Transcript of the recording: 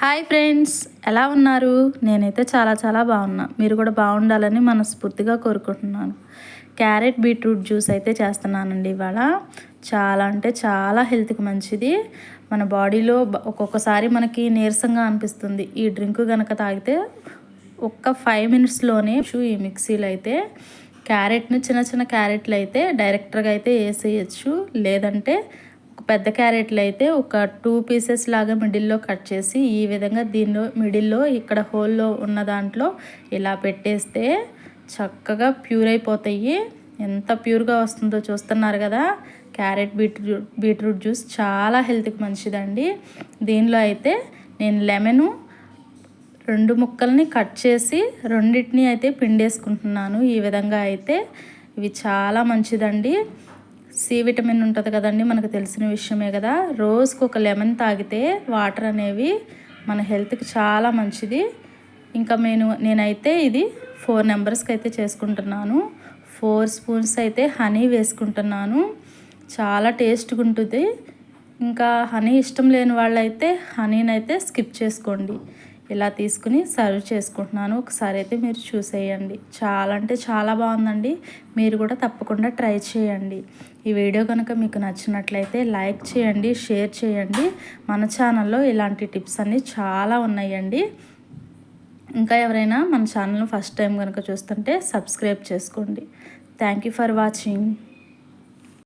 Hi friends ఎలా ఉన్నారు? నేనైతే చాలా చాలా బాగున్నా. మీరు కూడా బాగుండాలని మనస్ఫూర్తిగా కోరుకుంటున్నాను. క్యారెట్ బీట్రూట్ జ్యూస్ అయితే చేస్తున్నానండి ఇవాళ. చాలా అంటే చాలా హెల్త్కి మంచిది. మన బాడీలో ఒక్కొక్కసారి మనకి నీరసంగా అనిపిస్తుంది. ఈ డ్రింక్ కనుక తాగితే ఒక్క ఫైవ్ మినిట్స్లోనే ఈ మిక్సీలో అయితే క్యారెట్ని చిన్న చిన్న క్యారెట్లు అయితే డైరెక్ట్గా అయితే వేసేయచ్చు. లేదంటే పెద్ద క్యారెట్లు అయితే ఒక టూ పీసెస్ లాగా మిడిల్లో కట్ చేసి ఈ విధంగా దీనిలో మిడిల్లో ఇక్కడ హోల్లో ఉన్న దాంట్లో ఇలా పెట్టేస్తే చక్కగా ప్యూర్ అయిపోతాయి. ఎంత ప్యూర్గా వస్తుందో చూస్తున్నారు కదా? క్యారెట్ బీట్రూట్ బీట్రూట్ జ్యూస్ చాలా హెల్త్కి మంచిదండి. దీనిలో అయితే నేను లెమను రెండు ముక్కల్ని కట్ చేసి రెండింటిని అయితే పిండేసుకుంటున్నాను. ఈ విధంగా అయితే ఇవి చాలా మంచిదండి. సి విటమిన్ ఉంటుంది కదండి మనకు తెలిసిన విషయమే కదా. రోజుకు ఒక లెమన్ తాగితే వాటర్ అనేవి మన హెల్త్కి చాలా మంచిది. ఇంకా నేను నేనైతే ఇది ఫోర్ నెంబర్స్కి అయితే చేసుకుంటున్నాను. ఫోర్ స్పూన్స్ అయితే హనీ వేసుకుంటున్నాను. చాలా టేస్ట్గా ఉంటుంది ఇంకా హనీ ఇష్టం లేని వాళ్ళైతే హనీని అయితే స్కిప్ చేసుకోండి. ఇలా తీసుకుని సర్వ్ చేసుకుంటున్నాను. ఒకసారి అయితే మీరు చూసేయండి. చాలా అంటే చాలా బాగుందండి. మీరు కూడా తప్పకుండా ట్రై చేయండి. ఈ వీడియో కనుక మీకు నచ్చినట్లయితే లైక్ చేయండి షేర్ చేయండి. మన ఛానల్లో ఇలాంటి టిప్స్ అన్నీ చాలా ఉన్నాయండి. ఇంకా ఎవరైనా మన ఛానల్ను ఫస్ట్ టైం కనుక చూస్తుంటే సబ్స్క్రైబ్ చేసుకోండి. Thank you for watching.